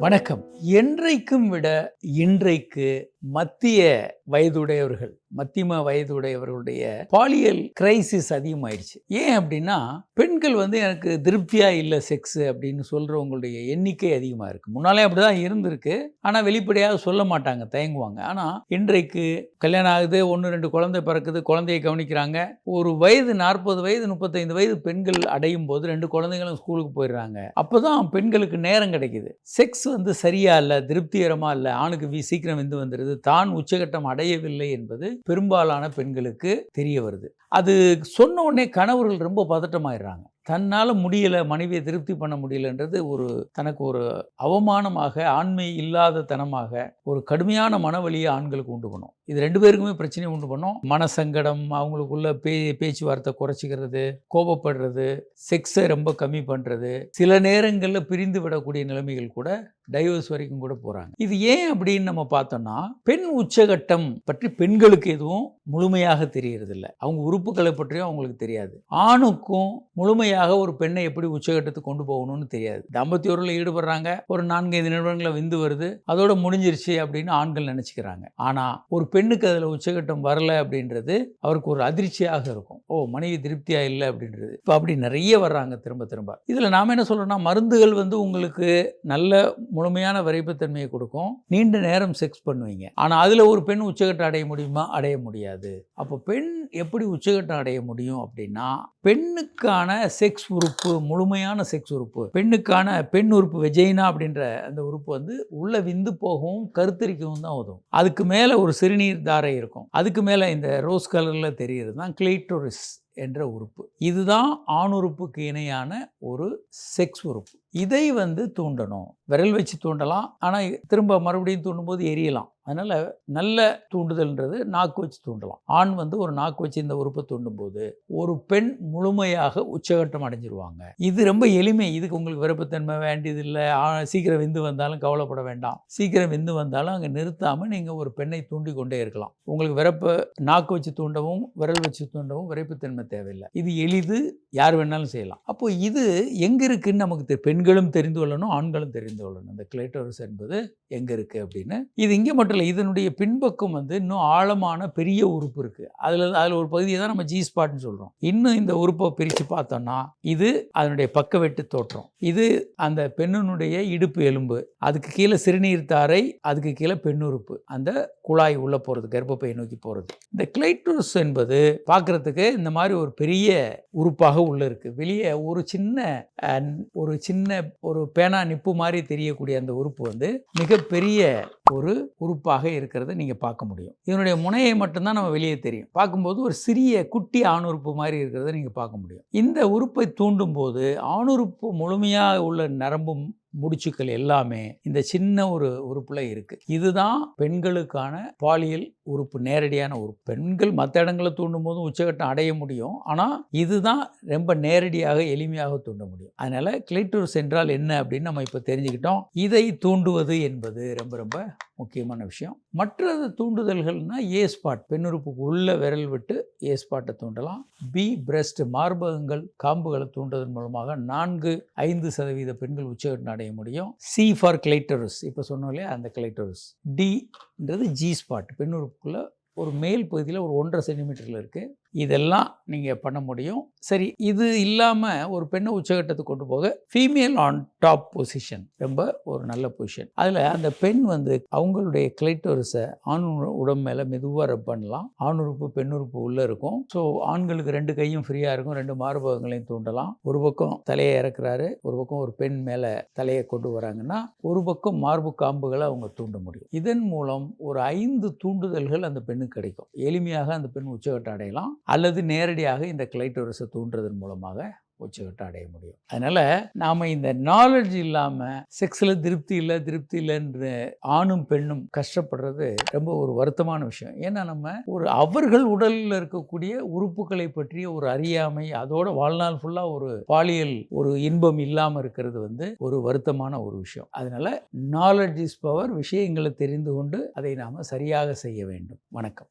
வணக்கம். என்றைக்கும் விட இன்றைக்கு மத்திய வயதுடையவர்கள் மத்தியம வயதுடையவர்களுடைய பாலியல் கிரைசிஸ் அதிகமாயிடுச்சு. ஏன் அப்படின்னா பெண்கள் வந்து எனக்கு திருப்தியாக இல்லை செக்ஸ் அப்படின்னு சொல்கிறவங்களுடைய எண்ணிக்கை அதிகமாக இருக்குது முன்னாலே அப்படிதான் இருந்திருக்கு. ஆனால் வெளிப்படையாக சொல்ல மாட்டாங்க தயங்குவாங்க. ஆனால் இன்றைக்கு கல்யாணம் ஆகுது ஒன்று ரெண்டு குழந்தை பிறக்குது குழந்தையை கவனிக்கிறாங்க. ஒரு வயது நாற்பது வயது முப்பத்தைந்து வயது பெண்கள் அடையும் போது ரெண்டு குழந்தைகளும் ஸ்கூலுக்கு போயிடுறாங்க. அப்பதான் பெண்களுக்கு நேரம் கிடைக்குது. செக்ஸ் வந்து சரியாக இல்லை திருப்திகரமாக இல்லை ஆணுக்கு வி சீக்கிரம் வந்து வந்துடுது தான் உச்சகட்டம் அடையவில்லை என்பது பெரும்பாலான பெண்களுக்கு தெரிய வருது. அது சொன்ன உடனே கணவர்கள் ரொம்ப பதட்டமாயிடுறாங்க. தன்னால் முடியலை மனைவியை திருப்தி பண்ண முடியலன்றது ஒரு தனக்கு ஒரு அவமானமாக ஆண்மை இல்லாத தனமாக ஒரு கடுமையான மனவழியை ஆண்களுக்கு உண்டு பண்ணும் இது ரெண்டு பேருக்குமே பிரச்சனையை உண்டு பண்ணும். மனசங்கடம் அவங்களுக்குள்ள பே பேச்சுவார்த்தை குறைச்சிக்கிறது கோபப்படுறது செக்ஸை ரொம்ப கம்மி பண்ணுறது சில நேரங்களில் பிரிந்து விடக்கூடிய நிலைமைகள் கூட டைவர்ஸ் வரைக்கும் கூட போகிறாங்க இது ஏன் அப்படின்னு நம்ம பார்த்தோம்னா பெண் உச்சகட்டம் பற்றி பெண்களுக்கு எதுவும் முழுமையாக தெரியறதில்ல. அவங்க உறுப்புகளை பற்றியும் அவங்களுக்கு தெரியாது. ஆணுக்கும் முழுமையாக ஒரு பெண்ணை எப்படி உச்சகட்டத்துக்கு கொண்டு போகணும்னு தெரியாது. தம்பத்தியோரில் ஈடுபடுறாங்க. ஒரு நான்கைந்து நிறுவனங்களை விந்து வருது. அதோட முடிஞ்சிருச்சு அப்படின்னு ஆண்கள் நினச்சிக்கிறாங்க. ஆனால் ஒரு பெண்ணுக்கு அதில் உச்சகட்டம் வரல அப்படின்றது அவருக்கு ஒரு அதிர்ச்சியாக இருக்கும். ஓ மனைவி திருப்தியாக இல்லை அப்படின்றது. இப்போ அப்படி நிறைய வர்றாங்க திரும்ப திரும்ப. இதில் நாம் என்ன சொல்கிறோம்னா மருந்துகள் வந்து உங்களுக்கு நல்ல முழுமையான விரைப்புத்தன்மையை கொடுக்கும். நீண்ட நேரம் செக்ஸ் பண்ணுவீங்க. ஆனால் அதில் ஒரு பெண் உச்சகட்டம் அடைய முடியுமா? அடைய முடியாது. அப்போ பெண் எப்படி உச்சகட்டம் அடைய முடியும் அப்படின்னா பெண்ணுக்கான செக்ஸ் உறுப்பு முழுமையான செக்ஸ் உறுப்பு பெண்ணுக்கான பெண் உறுப்பு வெஜைனா அப்படின்ற அந்த உறுப்பு வந்து உள்ள விந்து போகவும் கருத்தரிக்கவும் தான் உதவும். அதுக்கு மேலே ஒரு சிறுநீர் தாரை இருக்கும். அதுக்கு மேலே இந்த ரோஸ் கலரில் தெரிகிறது தான் கிளைட்டோரிஸ் என்ற உறுப்பு. இதுதான் ஆணுறுப்புக்கு இணையான ஒரு செக்ஸ் உறுப்பு. இதை வந்து தூண்டணும். விரல் வச்சு தூண்டலாம். ஆனால் திரும்ப மறுபடியும் தூண்டும்போது எரியலாம். அதனால் நல்ல தூண்டுதல்ன்றது நாக்கு வச்சு தூண்டலாம். ஆண் வந்து ஒரு நாக்கு வச்சு இந்த உறுப்பை தூண்டும்போது ஒரு பெண் முழுமையாக உச்சகட்டம் அடைஞ்சிருவாங்க. இது ரொம்ப எளிமை. இதுக்கு உங்களுக்கு விருப்பத்தன்மை வேண்டியதில்லை. சீக்கிரம் விந்து வந்தாலும் கவலைப்பட வேண்டாம். சீக்கிரம் விந்து வந்தாலும் அங்கே நிறுத்தாமல் நீங்கள் ஒரு பெண்ணை தூண்டி கொண்டே இருக்கலாம். உங்களுக்கு விரப்ப நாக்கு வச்சு தூண்டவும் விரல் வச்சு தூண்டவும் விரைப்புத்தன்மை தேவையில்லை. இது எளிது. யார் வேணாலும் செய்யலாம். அப்போ இது எங்கே இருக்குன்னு நமக்கு தெ- பெண்களும் தெரிந்து கொள்ளணும் ஆண்களும் தெரிந்து கொள்ளணும். இந்த கிளைட்டோரஸ் என்பது எங்கே இருக்குது அப்படின்னு. இது இங்கே மட்டும் இல்லை இதனுடைய பின்பக்கம் வந்து இன்னும் ஆழமான பெரிய உறுப்பு இருக்குது அதில் அதில் ஒரு பகுதியை தான் நம்ம ஜி ஸ்பாட்னு சொல்கிறோம் இன்னும் இந்த உறுப்பை பிரித்து பார்த்தோம்னா இது அதனுடைய பக்கவெட்டு தோற்றம். இது அந்த பெண்ணினுடைய இடுப்பு எலும்பு. அதுக்கு கீழே சிறுநீர் தாரை அதுக்கு கீழே பெண்ணுறுப்பு அந்த குழாய் உள்ளே போகிறது கர்ப்பப்பையை நோக்கி போகிறது இந்த கிளைட்டோரஸ் என்பது பார்க்குறதுக்கு இந்த மாதிரி ஒரு பெரிய உறுப்பாக உள்ளே இருக்குது வெளியே ஒரு சின்ன ஒரு சின்ன ஒரு பேனா நிப்பு மாதிரி தெரியக்கூடிய அந்த உறுப்பு வந்து மிகப்பெரிய ஒரு உறுப்பாக இருக்கிறத நீங்கள் பார்க்க முடியும். இதனுடைய முனையை மட்டும்தான் நம்ம வெளியே தெரியும். பார்க்கும்போது ஒரு சிறிய குட்டி ஆணுறுப்பு மாதிரி இருக்கிறத நீங்கள் பார்க்க முடியும். இந்த உறுப்பை தூண்டும் போது ஆணுறுப்பு முழுமையாக உள்ள நரம்பும் முடிச்சுக்கள் எல்லாமே இந்த சின்ன ஒரு உறுப்பில் இருக்குது இதுதான் பெண்களுக்கான பாலியல் உறுப்பு நேரடியான உறுப்பு. பெண்கள் மற்ற இடங்களை தூண்டும் போதும் உச்சகட்டம் அடைய முடியும். ஆனால் இதுதான் ரொம்ப நேரடியாக எளிமையாக தூண்ட முடியும். அதனால் கிளைட்டோரஸ் என்றால் என்ன அப்படின்னு நம்ம இப்போ தெரிஞ்சுக்கிட்டோம். இதை தூண்டுவது என்பது ரொம்ப ரொம்ப முக்கியமான விஷயம். மற்றது தூண்டுதல்கள்னால் ஏ ஸ்பாட் பெண்ணுறுப்புக்கு உள்ள விரல் விட்டு ஏ ஸ்பாட்டை தூண்டலாம். பி பிரஸ்ட் மார்பகங்கள் காம்புகளை தூண்டுவதன் மூலமாக நான்கு ஐந்து சதவீத பெண்கள் உச்சகட்டம் அடைய முடியும். சி ஃபார் கிளைட்டோரஸ் இப்போ சொன்னோம் இல்லையா அந்த கிளைட்டரஸ் டின்றது ஜி ஸ்பாட் பெண்ணுறுப்புக்குள்ளே ஒரு மேல் பகுதியில் ஒரு ஒன்றரை சென்டிமீட்டரில் இருக்குது இதெல்லாம் நீங்கள் பண்ண முடியும். சரி இது இல்லாமல் ஒரு பெண்ணை உச்சகட்டத்துக்கு கொண்டு போக ஃபீமேல் ஆன் டாப் பொசிஷன் ரொம்ப ஒரு நல்ல பொசிஷன் அதில் அந்த பெண் வந்து அவங்களுடைய கிளைட்டோரிஸை ஆண் உடம்பு மேலே மெதுவாக ரப் பண்ணலாம். ஆண் உறுப்பு பெண் உறுப்பு உள்ளே இருக்கும். ஸோ ஆண்களுக்கு ரெண்டு கையும் ஃப்ரீயாக இருக்கும் ரெண்டு மார்பகங்களையும் தூண்டலாம். ஒரு பக்கம் தலையை இறக்குறாரு ஒரு பக்கம் ஒரு பெண் மேலே தலையை கொண்டு வராங்கன்னா ஒரு பக்கம் மார்பு காம்புகளை அவங்க தூண்ட முடியும். இதன் மூலம் ஒரு ஐந்து தூண்டுதல்கள் அந்த பெண்ணுக்கு கிடைக்கும். எளிமையாக அந்த பெண் உச்சகட்டம் அடையலாம். அல்லது நேரடியாக இந்த கிளைட்டோரஸை தூண்டுறதன் மூலமாக உச்சகட்டம் அடைய முடியும். அதனால் நாம் இந்த நாலெட்ஜ் இல்லாமல் செக்ஸில் திருப்தி இல்லை திருப்தி இல்லைன்ற ஆணும் பெண்ணும் கஷ்டப்படுறது ரொம்ப ஒரு வருத்தமான விஷயம். ஏன்னா நம்ம ஒரு அவர்கள் உடலில் இருக்கக்கூடிய உறுப்புகளை பற்றிய ஒரு அறியாமை அதோட வாழ்நாள் ஃபுல்லாக ஒரு பாலியல் ஒரு இன்பம் இல்லாமல் இருக்கிறது வந்து ஒரு வருத்தமான ஒரு விஷயம். அதனால் நாலெட்ஜ் இஸ் பவர் விஷயங்களை தெரிந்து கொண்டு அதை நாம் சரியாக செய்ய வேண்டும். வணக்கம்.